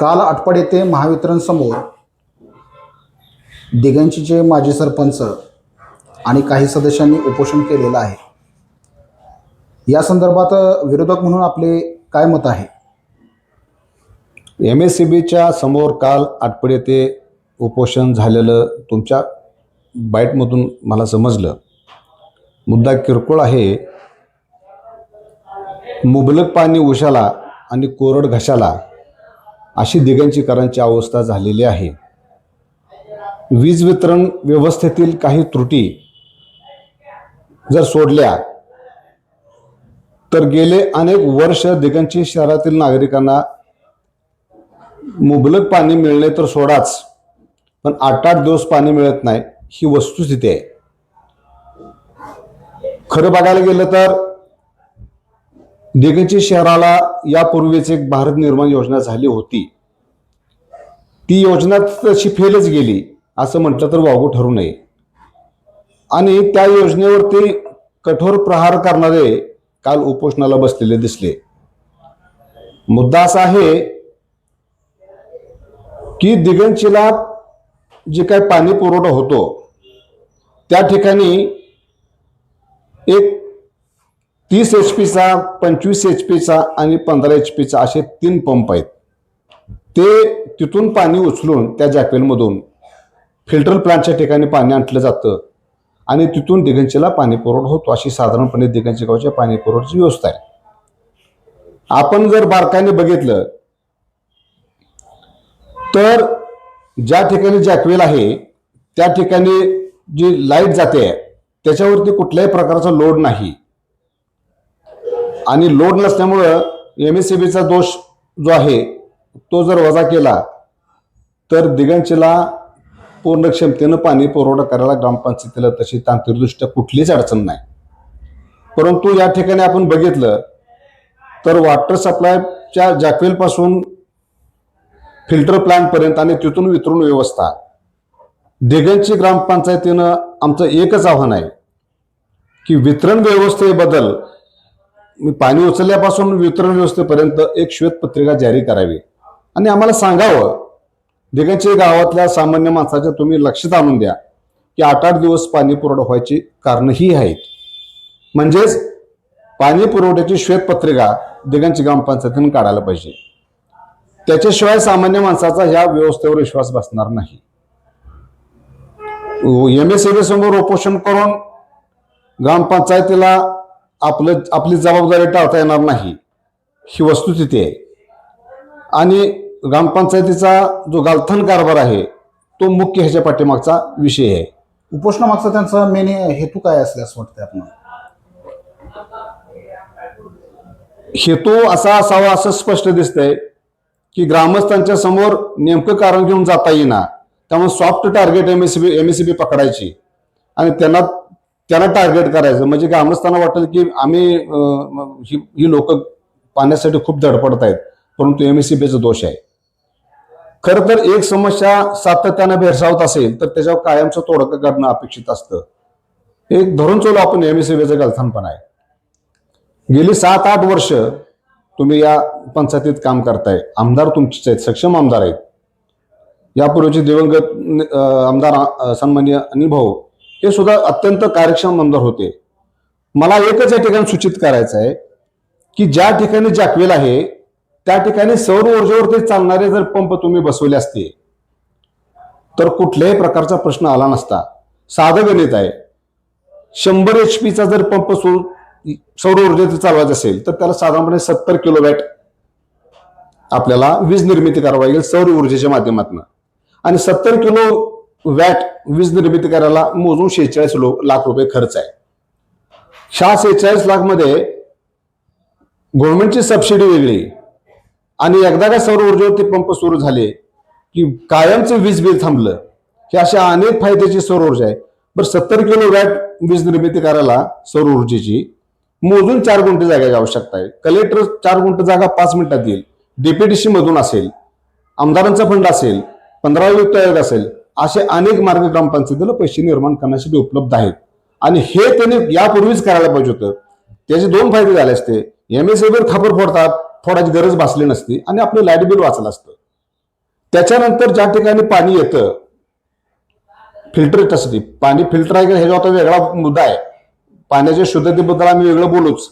काल आटपाड येथे महावितरण समोर दिगंशीचे माजी सरपंच आणि काही सदस्यांनी उपोषण केलेलं आहे. या संदर्भात विरोधक म्हणून आपले काय मत आहे? एम एस सी बीच्या समोर काल आटपड येथे उपोषण झालेलं तुमच्या बाईटमधून मला समजलं. मुद्दा किरकोळ आहे. मुबलक पाणी उशाला आणि कोरड घशाला अशी दिगंचीकरांची अवस्था झालेली आहे. वीज वितरण व्यवस्थेतील काही त्रुटी जर सोडल्या तर गेले अनेक वर्ष दिगंची शहरातील नागरिकांना मुबलक पाणी मिळणे तर सोडाच पण आठ आठ दिवस पाणी मिळत नाही ही वस्तुस्थिती आहे. खरं बघायला गेलं तर दिगंची शहराला यापूर्वीच एक भारत निर्माण योजना झाली होती. ती योजना तशी फेलच गेली असं म्हटलं तर वागू ठरू नये. आणि त्या योजनेवरती कठोर प्रहार करणारे काल उपोषणाला बसलेले दिसले. मुद्दा असा आहे की दिगंचीला जे काही पाणी पुरवठा होतो त्या ठिकाणी एक तीस एच पीचा पंचवीस एच पीचा आणि पंधरा एच पीचा असे तीन पंप आहेत. ते तिथून पाणी उचलून त्या जॅकवेलमधून फिल्टर प्लांटच्या ठिकाणी पाणी आणलं जातं आणि तिथून दिगंचीला पाणी पुरवठा होतो अशी साधारणपणे दिगंची गावच्या पाणी पुरवठ्याची व्यवस्था आहे. आपण जर बारकाईने बघितलं तर ज्या ठिकाणी जॅकवेल आहे त्या ठिकाणी जी लाइट जाते त्याच्यावरती कुठल्याही प्रकारचा लोड नाही. आणि लोड नसल्यामुळं एम एस सी बीचा दोष जो आहे तो जर वजा केला तर दिगंचीला पूर्ण क्षमतेनं पाणी पुरवठा करायला ग्रामपंचायतीला तशी तांत्रिकदृष्ट्या कुठलीच अडचण नाही. परंतु या ठिकाणी आपण बघितलं तर वॉटर सप्लायच्या जॅकवेलपासून फिल्टर प्लांटपर्यंत आणि तिथून वितरण व्यवस्था. दिगंची ग्रामपंचायतीनं आमचं एकच आव्हान आहे की वितरण व्यवस्थेबद्दल पाणी उचलल्यापासून वितरण व्यवस्थेपर्यंत एक श्वेतपत्रिका जारी करावी. आणि आम्हाला सांगावं दिगंची गावातल्या सामान्य माणसाच्या तुम्ही लक्षात आणून द्या की आठ आठ दिवस पाणी पुरवठा व्हायची कारणं ही आहेत. म्हणजेच पाणी पुरवठ्याची श्वेतपत्रिका दिगंची ग्रामपंचायतीनं काढायला पाहिजे. त्याच्याशिवाय सामान्य माणसाचा ह्या व्यवस्थेवर विश्वास बसणार नाही. एम एस समोर उपोषण करून ग्रामपंचायतीला आपलं आपली जबाबदारी टाळता येणार नाही. ही वस्तुस्थिती आहे. आणि ग्रामपंचायतीचा जो गालथन कारभार आहे तो मुख्य ह्याच्या पाठीमागचा विषय आहे. उपोषणामागचा त्यांचा मेन हेतू काय असल्यास वाटतं आपल्याला हेतू असा असावा असं स्पष्ट दिसतंय की ग्रामस्थांच्या समोर नेमकं कारण घेऊन जाता येईना. त्यामुळे soft target M S B M S B पकडायची. आणि त्यांना त्यांना टार्गेट करायचं. म्हणजे ग्रामस्थांना वाटेल की आम्ही ही ही लोक पाण्यासाठी खूप धडपडत आहेत परंतु एम एस सी बीचा दोष आहे. खरं तर एक समस्या सातत्यानं भेडसावत असेल तर त्याच्यावर कायमचं तोडकं काढणं अपेक्षित असतं. एक धरून चोलो आपण एम एस सी बीचं गलथानपण आहे. गेली सात आठ वर्ष तुम्ही या पंचायतीत काम करताय. आमदार तुमचेच आहेत सक्षम आमदार आहेत. यापूर्वीचे दिवंगत आमदार अं, सन्माननीय अनिल भाऊ हे सुद्धा अत्यंत कार्यक्षम आमदार होते. मला एकच या ठिकाणी सूचित करायचं आहे की ज्या ठिकाणी जॅकवेल आहे त्या ठिकाणी सौर ऊर्जेवरती चालणारे जर पंप तुम्ही बसवले असते तर कुठल्याही प्रकारचा प्रश्न आला नसता. साधं गणित आहे शंभर एच पीचा जर पंप सौ सौर ऊर्जेत चालवायचा असेल तर त्याला साधारणपणे सत्तर किलो वॅट आपल्याला वीज निर्मिती करावी लागेल सौर ऊर्जेच्या माध्यमातून. आणि सत्तर किलो वॅट वीज निर्मिती करायला मोजून शेहेचाळीस लो लाख रुपये खर्च आहे. ह्या शेहेचाळीस लाखमध्ये गव्हर्नमेंटची सबसिडी वेगळी. आणि एकदा का सौर ऊर्जेवरती पंप सुरू झाले की कायमचं वीज बिल थांबलं हे अशा अनेक फायद्याची सौर ऊर्जा आहे. बरं सत्तर किलो वॅट वीज निर्मिती करायला सौर ऊर्जेची मोजून चार गुंठे जागेची आवश्यकता आहे. कलेक्टर चार गुंठे जागा पाच मिनिटात येईल डीपीडीसी मधून असेल आमदारांचा फंड असेल पंधरा वित्त आयोग असेल असे अनेक मार्ग ग्रामपंचायतीला पैसे निर्माण करण्यासाठी उपलब्ध आहेत. आणि हे त्यांनी यापूर्वीच करायला पाहिजे होतं. त्याचे दोन फायदे झाले असते. एम एस खापर फोडतात फोडायची गरज भासली नसती आणि आपलं लाइट बिल वाचलं असतं. त्याच्यानंतर ज्या ठिकाणी पाणी येतं फिल्टरसाठी पाणी फिल्टर आहे का ह्याचा आता वेगळा मुद्दा आहे. पाण्याच्या शुद्धतेबद्दल आम्ही वेगळं बोलूच.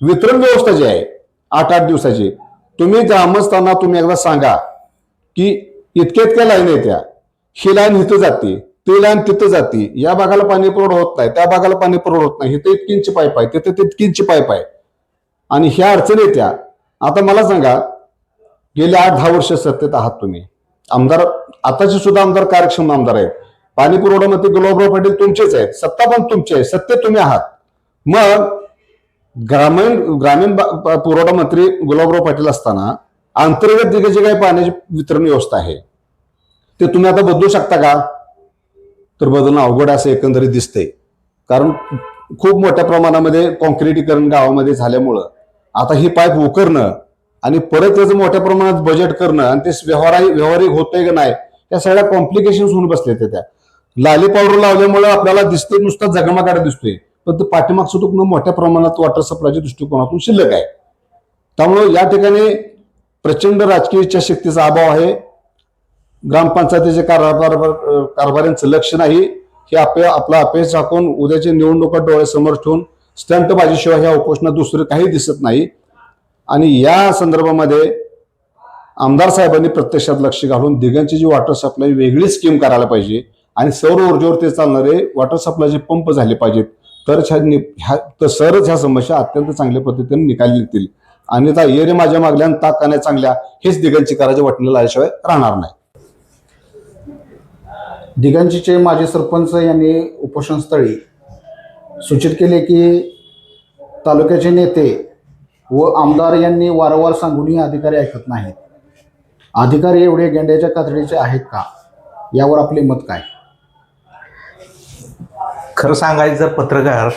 वितरण व्यवस्था जी आहे आठ आठ दिवसाची तुम्ही ग्रामस्थांना तुम्ही एकदा सांगा की इतक्या इतक्या लाईन येत्या. ही लाईन इथं जाते ती लाईन तिथं जाते. या भागाला पाणी पुरवठा होत नाही त्या भागाला पाणी पुरवठा होत नाही. इथं इतकींची पाईप आहे तिथं तितकींची पाईप आहे. आणि ह्या अडचणी येत्या आता मला सांगा गेले आठ दहा वर्ष सत्तेत आहात तुम्ही. आमदार आताचे सुद्धा आमदार कार्यक्षम आमदार आहेत. पाणी पुरवठा मंत्री गुलाबराव पाटील तुमचेच आहेत. सत्ता पण तुमची आहे. सत्ते तुम्ही आहात. मग ग्रामीण ग्रामीण पुरवठा मंत्री गुलाबराव पाटील असताना अंतर्गत दिग्गज जे काही पाण्याची वितरण व्यवस्था आहे ते तुम्ही आता बदलू शकता का? तर बदलणं अवघड असं एकंदरीत दिसतंय. कारण खूप मोठ्या प्रमाणामध्ये कॉन्क्रिटीकरण गावामध्ये झाल्यामुळं आता ही पाईप उकरणं आणि परत त्याचं मोठ्या प्रमाणात बजेट करणं आणि ते व्यवहार व्यवहारिक होतंय का नाही या सगळ्या कॉम्प्लिकेशन होऊन बसले त्या. लाली पावडर लावल्यामुळे आपल्याला दिसते नुसता जगमागाड दिसतोय. पण ते पाठीमागचं दुखणं मोठ्या प्रमाणात वॉटर सप्लायच्या दृष्टिकोनातून शिल्लक आहे. त्यामुळं या ठिकाणी प्रचंड राजकीय इच्छाशक्तीचा अभाव आहे. ग्रामपंचायतीचे कारभार कारभाऱ्यांचं लक्ष नाही हे आपल्या आपला अपेस झाकून उद्याची निवडणुका डोळ्यासमोर ठेवून स्टंटबाजीशिवाय ह्या उपोषणात दुसरं काही दिसत नाही. आणि या संदर्भामध्ये आमदार साहेबांनी प्रत्यक्षात लक्ष घालून दिघांची जी वॉटर सप्लाय वेगळी स्कीम करायला पाहिजे आणि सौर ऊर्जेवर ते चालणारे वॉटर सप्लायचे पंप झाले पाहिजेत तरच ह्या नि- ह्या तर सरच ह्या समस्या अत्यंत चांगल्या पद्धतीने निकाली येतील आणि त्या येरे माझ्या मागल्या आणि चांगल्या हेच दिघांची करायचे वाटलेलं आल्याशिवाय राहणार नाही. दिघांचीचे माजी सरपंच यांनी उपोषणस्थळी सूचित केले की तालुक्याचे नेते व आमदार यांनी वारंवार सांगूनही अधिकारी ऐकत नाहीत. अधिकारी एवढे गेंड्याच्या कातडीचे आहेत का? यावर आपले मत काय? खरं सांगायचं पत्रकार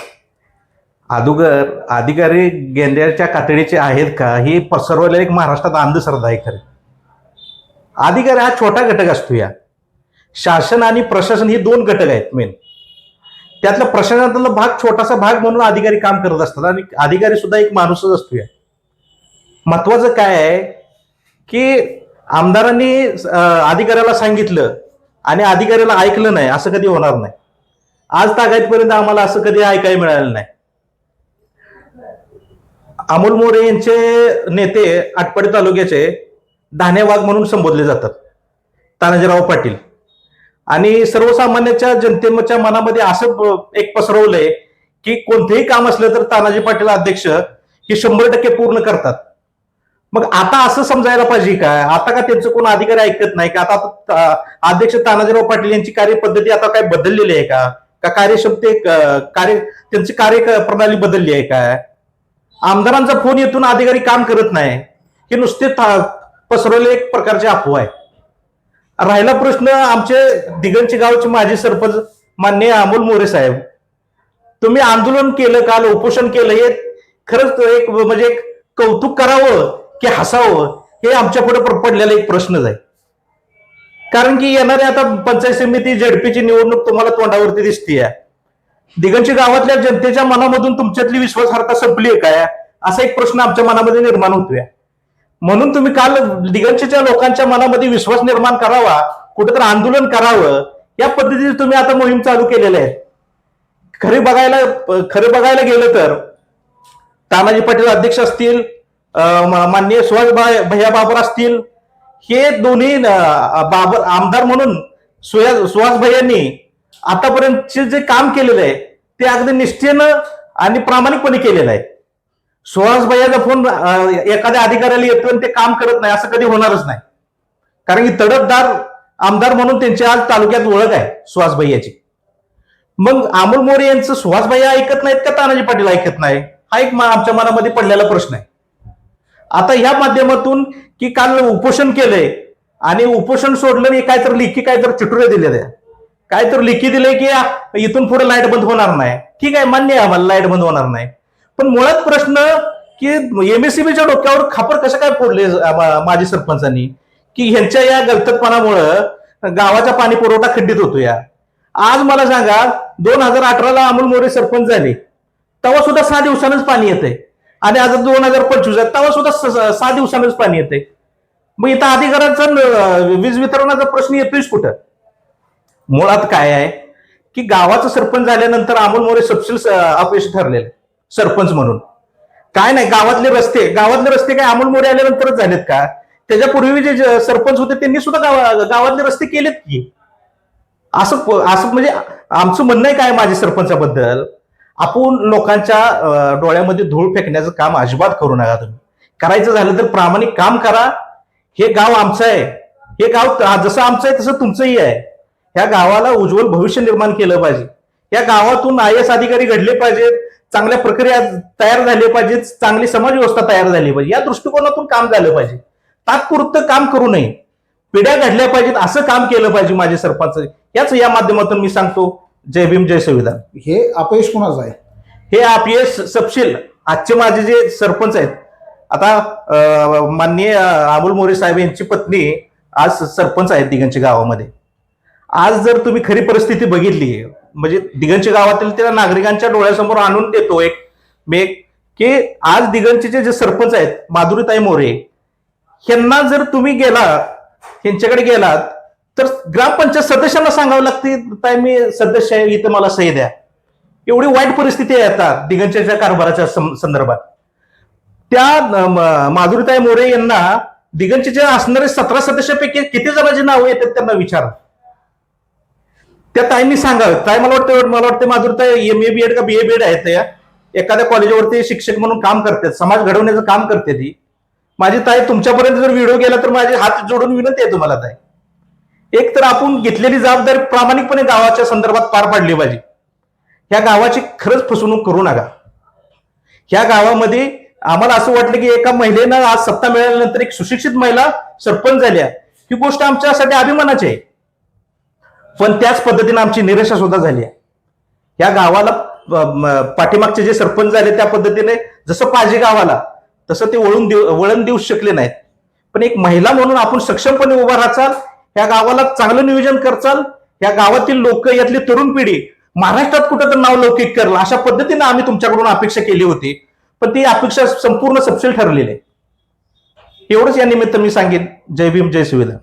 अदुगर अधिकारी गेंड्याच्या कातडीचे आहेत का? ही पसरवलेली एक महाराष्ट्रात अंधश्रद्धा आहे खरं. अधिकारी हा छोटा घटक असतो या. शासन आणि प्रशासन ही दोन घटक आहेत मेन त्यातला प्रशासनातला भाग छोटासा भाग म्हणून अधिकारी काम करत असतात आणि अधिकारी सुद्धा एक माणूसच असतो या. महत्वाचं काय आहे की आमदारांनी अधिकाऱ्याला सांगितलं आणि अधिकाऱ्याला ऐकलं नाही असं कधी होणार नाही. आज तागायतपर्यंत आम्हाला असं कधी ऐकायला मिळालं नाही. अमोल मोरे यांचे नेते आटपाडी तालुक्याचे धानेवाग म्हणून संबोधले जातात. तानाजीराव पाटील. आणि सर्वसामान्याच्या जनतेच्या मनामध्ये असं एक पसरवलंय की कोणतेही काम असलं तर तानाजी पाटील अध्यक्ष हे शंभर टक्के पूर्ण करतात. मग आता असं समजायला पाहिजे काय आता का त्यांचं कोण अधिकारी ऐकत नाही का? आता ता- अध्यक्ष तानाजीराव पाटील यांची कार्यपद्धती आता काय बदललेली आहे का? का कार्यक्षमते कार्य त्यांची कार्यप्रणाली बदलली आहे काय आमदारांचा फोन येथून अधिकारी काम करत नाही. हे नुसते पसरवले एक प्रकारचे अफवा आहे. राहिला प्रश्न आमचे दिगंची गावचे माजी सरपंच मान्य अमोल मोरे साहेब. तुम्ही आंदोलन केलं काल उपोषण केलं हे खरंच एक म्हणजे एक कौतुक करावं की हसावं हे आमच्या पुढे पडलेला एक प्रश्नच आहे. कारण की येणारी आता पंचायत समिती जेडपीची निवडणूक तुम्हाला तोंडावरती दिसतीये. दिगंची गावातल्या जनतेच्या मनामधून तुमच्यातली विश्वासार्हता संपली आहे काय? असा एक प्रश्न आमच्या मनामध्ये निर्माण होतोय. म्हणून तुम्ही काल दिगंचीच्या लोकांच्या मनामध्ये विश्वास निर्माण करावा कुठेतरी आंदोलन करावं या पद्धतीने तुम्ही आता मोहीम चालू केलेल्या आहेत खरे बघायला खरे बघायला गेलं तर तानाजी पाटील अध्यक्ष असतील मा- माननीय सुहास भाई भैया बाबर असतील हे दोन्ही बाबर आमदार म्हणून सुया सुहास भैयांनी आतापर्यंतचे जे काम केलेलं आहे ते अगदी निष्ठेनं आणि प्रामाणिकपणे केलेलं आहे. सोळाच भैयाचा फोन एखाद्या अधिकाऱ्याला येतो आणि ते काम करत नाही असं कधी होणारच नाही. कारण की तडफदार आमदार म्हणून त्यांची आज तालुक्यात ओळख आहे सुहास भैयाची. मग अमोल मोरे यांचं सुहास भैया ऐकत नाहीत का तानाजी पाटील ऐकत नाही? हा एक आमच्या मनामध्ये पडलेला प्रश्न आहे. आता ह्या माध्यमातून की काल उपोषण केलंय आणि उपोषण सोडलं आणि काय तर लिखी काय तर चिटुरे दिले काय तर लिखी दिले की इथून पुढे लाइट बंद होणार नाही. ठीक आहे मान्य आहे आम्हाला लाइट बंद होणार नाही. पण मुळात प्रश्न की एमएससीबीच्या डोक्यावर खापर कसं काय फोडले माजी सरपंचांनी? की ह्यांच्या या गलतपणामुळं गावाचा पाणी पुरवठा खड्डीत होतो या. आज मला सांगा दोन हजार अठराला अमोल मोरे सरपंच झाले. तेव्हा सुद्धा सहा दिवसानंच पाणी येते आणि आज दोन हजार पंचवीस आहे तेव्हा सुद्धा सहा दिवसानंच पाणी येते मग इथं अधिकाऱ्यांचा वीज वितरणाचा प्रश्न येतोयच कुठं? मुळात काय आहे? की गावाचं सरपंच झाल्यानंतर अमोल मोरे सपशील अपयशी ठरलेलं. सरपंच म्हणून. काय नाही गावातले रस्ते गावातले रस्ते काय अमोल मोरे आल्यानंतरच झालेत का? त्याच्यापूर्वी जे सरपंच होते त्यांनी सुद्धा गाव गावातले रस्ते केलेत की? असं असं म्हणजे आमचं म्हणणं आहे काय माझ्या सरपंचाबद्दल? आपण लोकांच्या डोळ्यामध्ये धूळ फेकण्याचं काम अजिबात करू नका तुम्ही. करायचं झालं तर प्रामाणिक काम करा. हे गाव आमचं आहे. हे गाव जसं आमचं आहे तसं तुमचंही आहे. ह्या गावाला उज्ज्वल भविष्य निर्माण केलं पाहिजे. या गावातून आय एस अधिकारी घडले पाहिजेत. चांगल्या प्रक्रिया तयार झाल्या पाहिजेत चांगली समाज व्यवस्था तयार झाली पाहिजे. या दृष्टिकोनातून काम झालं पाहिजे. तात्पुरतं काम करू नये. पिढ्या घडल्या पाहिजेत असं काम केलं पाहिजे माझे सरपंच. याच या माध्यमातून मी सांगतो. जय भीम जय संविधान. हे अपयश कोणाचं आहे? हे अपयश सपशील. आजचे माझे जे सरपंच आहेत आता माननीय अमोल मोरे साहेब यांची पत्नी आज सरपंच आहेत दिगंची गावामध्ये. आज जर तुम्ही खरी परिस्थिती बघितली म्हणजे दिगंची गावातील त्या नागरिकांच्या डोळ्यासमोर आणून देतो एक मी एक की आज दिगंचीचे जे सरपंच आहेत माधुरीताई मोरे ह्यांना जर तुम्ही गेला यांच्याकडे गेलात तर ग्रामपंचायत सदस्यांना सांगावं लागते ताई मी सदस्य आहे इथं मला सही द्या. एवढी वाईट परिस्थिती आहे आता दिगंच्या कारभाराच्या संदर्भात. त्या माधुरीताई मोरे यांना दिगंचे असणारे सतरा सदस्यापैकी किती जणांची नावं येतात त्यांना विचारा. त्या ताईंनी सांगावं. ताई मला वाटतं मला वाटतं माधुरीताई एम ए बी एड का बी ए बी एड आहेत त्या. एखाद्या कॉलेजवरती शिक्षक म्हणून काम करतात. समाज घडवण्याचं काम करते ती. माझी ताई तुमच्यापर्यंत जर व्हिडिओ गेला तर माझे हात जोडून विनंती आहे तुम्हाला ताई. एक तर आपण घेतलेली जबाबदारी प्रामाणिकपणे गावाच्या संदर्भात पार पाडली पाहिजे. ह्या गावाची खरंच फसवणूक करू नका. ह्या गावामध्ये आम्हाला असं वाटलं की एका महिलेनं आज सत्ता मिळाल्यानंतर एक सुशिक्षित महिला सरपंच झाल्या ही गोष्ट आमच्यासाठी अभिमानाची आहे. पण त्याच पद्धतीने आमची निराशा सुद्धा झाली आहे. या गावाला पाठीमागचे जे सरपंच झाले त्या पद्धतीने जसं पाहिजे गावाला तसं ते वळून देऊ वळण देऊ शकले नाहीत. पण एक महिला म्हणून आपण सक्षमपणे उभा राहचाल या गावाला चांगलं नियोजन करचाल या गावातील लोक यातली तरुण पिढी महाराष्ट्रात कुठं तर नाव लौकिक करलं अशा पद्धतीने आम्ही तुमच्याकडून अपेक्षा केली होती. पण ती अपेक्षा संपूर्ण सपशील ठरलेली आहे. एवढंच या निमित्त मी सांगेन. जय भीम जय सुविधा